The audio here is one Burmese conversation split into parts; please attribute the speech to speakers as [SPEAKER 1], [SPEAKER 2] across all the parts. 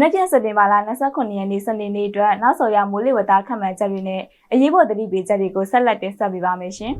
[SPEAKER 1] မနေ့ကစက်တင်ဘာလ29ရက်နေ့စနေနေ့အတွက်နောက်ဆော်ရမိုးလေဝသခန့်မှန်းချက်တွေနဲ့အရေးပေါ်သတိပေးချက်တွေကိုဆက်လက်တင်ဆက်ပေးပါမယ်ရှင်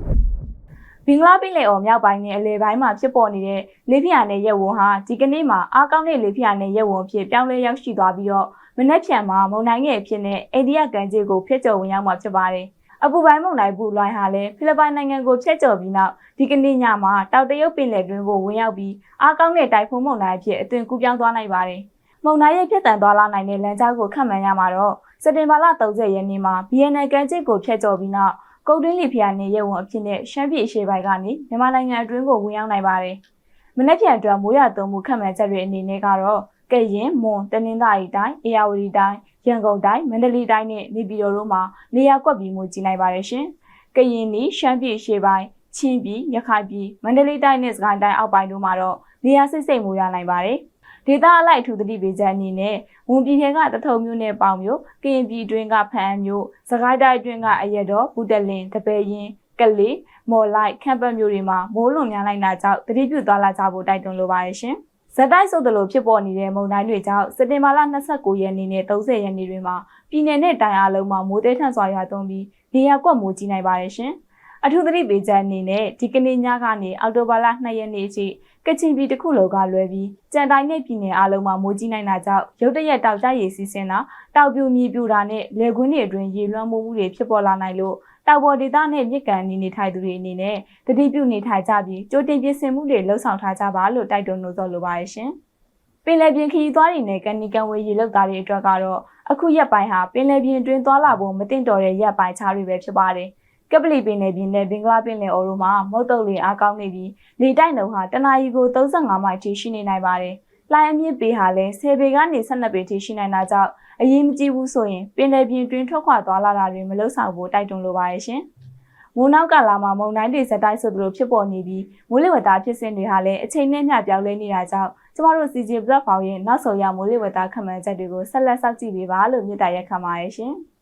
[SPEAKER 1] ။ဘင်္ဂလားပင်လယ်အော်မြောက်ပိုင်းနဲ့အလယ်ပိုင်းမှာဖြစ်ပေါ်နေတဲ့လေပြင်းအားနဲ့ရက်ဝန်းဟာဒီကနေ့မှာအားကောင်းတဲ့လေပြင်းအားနဲ့ရက်ဝန်းအဖြစ်ပြောင်းလဲရောက်ရှိသွားပြီးတော့မနက်ဖြန်မှာမုန်တိုင်းငယ်အဖြစ်နဲ့အိန္ဒိယကန်ကြီးကိုဖျက်ကျော်ဝင်ရောက်မှာဖြစ်ပါတယ်။အပူပိုင်းမုန်တိုင်းပူလွိုင်းဟာလည်းဖိလစ်ပိုင်နိုင်ငံကိုဖျက်ကျော်ပြီးနောက်ဒီကနေ့ညမှာတောင်တရုတ်ပင်လယ်တွင်းကိုဝင်ရောက်ပြီးအားကောင်းတဲ့တိုင်ဖုန်းမုန်တိုင်းအဖြစ်အသွင်ကူးပြောင်းသွားနိုင်ပါတယ်။ မုန်တိုင်းရဲ့ဖြတ်တန်သွားလာနိုင်တဲ့လမ်းကြောင်းကိုခန့်မှန်းရမှာတော့စက်တင်ဘာလ30ရက်နေ့မှာ BNN ကန်ကြီးကိုဖျက်ကျော်ပြီးနောက်ကုတ်တွင်းလီဖျာနဲ့ရဲဝန်အဖြစ်နဲ့ရှမ်းပြည်အရှေ့ပိုင်းကနေမြန်မာနိုင်ငံအတွင်းကိုဝင်ရောက်နိုင်ပါတယ်။မနေ့ပြန်အတွက်မိုးရသွန်းမှုခန့်မှန်းချက်တွေအနေနဲ့ကတော့ကရင်မွန်တနင်္သာရီတိုင်းအေရဝတီတိုင်းရန်ကုန်တိုင်းမန္တလေးတိုင်းနဲ့နေပြည်တော်တို့မှာနေရာကွက်ပြီးမှုကြီးနိုင်ပါတယ်ရှင်။ကရင်နီရှမ်းပြည်အရှေ့ပိုင်းချင်းပြည်ရခိုင်ပြည်မန္တလေးတိုင်းနဲ့စကိုင်းတိုင်းအောက်ပိုင်းတို့မှာတော့နေရာစိတ်စိတ်မိုးရနိုင်ပါတယ်။ ဒေသအလိုက်ထူသတိပေးချက်အနေနဲ့ဝန်ပြည်ထဲကတထုံမျိုးနဲ့ပေါင်မျိုးကရင်ပြည်တွင်းကဖမ်းမျိုးစကိုင်းတိုင်းတွင်းကအရက်တော်ပူတလင်တပယ်ရင်ကလေးမော်လိုက်ခန့်ပတ်မျိုးတွေမှာမိုးလွန်များလိုက်တာကြောင့်တတိပြုသွားလာကြဖို့တိုက်တွန်းလိုပါတယ်ရှင်။ဇက်တိုက်ဆိုသလိုဖြစ်ပေါ်နေတဲ့မုန်တိုင်းတွေကြောင့်စက်တင်ဘာလ29ရက်နေ့နဲ့30ရက်နေ့တွေမှာပြည်내နဲ့တိုင်းအားလုံးမှာမိုးတဲထန်စွာရွာသွန်းပြီးနေရာကွက်မိုးကြီးနိုင်ပါတယ်ရှင်။ အထူးသတိပေးချက်အနေနဲ့ဒီကနေ့ညကနေအောက်တိုဘာလ2ရက်နေ့အထိကချင်ပြည်တစ်ခုလုံးကလွဲပြီးကြံတိုင်းနဲ့ပြည်နယ်အားလုံးမှာမိုးကြီးနိုင်တာကြောင့်ရုတ်တရက်တောက်ကြရေစီးဆင်းတာတောက်ပြူမြေပြူတာနဲ့လေကွင်းတွေအတွင်းရေလွှမ်းမိုးမှုတွေဖြစ်ပေါ်လာနိုင်လို့တောက်ပေါ်ဒေသနဲ့မြစ်ကန်နေနေထိုင်သူတွေအနေနဲ့တတိပြုနေထိုင်ကြပြီးကြိုတင်ပြင်ဆင်မှုတွေလှုပ်ဆောင်ထားကြပါလို့တိုက်တွန်းလို့ဆိုလိုပါရဲ့ရှင်။ပင်လယ်ပြင်ခရီးသွားတွေနဲ့ကန်နီကန်ဝေးရေလောက်သားတွေအတွက်ကတော့အခုရက်ပိုင်းဟာပင်လယ်ပြင်အတွင်းသွားလာဖို့မတင်တော်တဲ့ရက်ပိုင်းခြားတွေပဲဖြစ်ပါတယ်။ ကပလီပင်နယ်ပြည်နယ်ဘင်္ဂလားပင်လယ်အော်တို့မှာမုတ်တုပ်လေအားကောင်းနေပြီးလေတိုက်နှုန်းဟာတနအီကို35မိုင်ထိရှိနေနိုင်ပါတယ်။လိုင်းအမြင့်ပေဟာလည်း10ပေကနေ12ပေထိရှိနိုင်တာကြောင့်အရေးမကြီးဘူးဆိုရင်ပင်လယ်ပြင်တွင်းထွက်ခွာသွားလာတာတွေမလုပ်ဆောင်ဖို့တိုက်တွန်းလိုပါရဲ့ရှင်။မိုးနောက်ကလာမှာမုန်တိုင်းတွေစတိုက်ဆိုသလိုဖြစ်ပေါ်နေပြီးမိုးလေဝသဖြစ်စဉ်တွေဟာလည်းအချိန်နဲ့မျှပြောင်းလဲနေတာကြောင့်ကျမတို့ CJ Platform ရဲ့နောက်ဆုံးရမိုးလေဝသခန့်မှန်းချက်တွေကိုဆက်လက်စောင့်ကြည့်ပေးပါလို့မြစ်တာရက်ခံပါရဲ့ရှင်။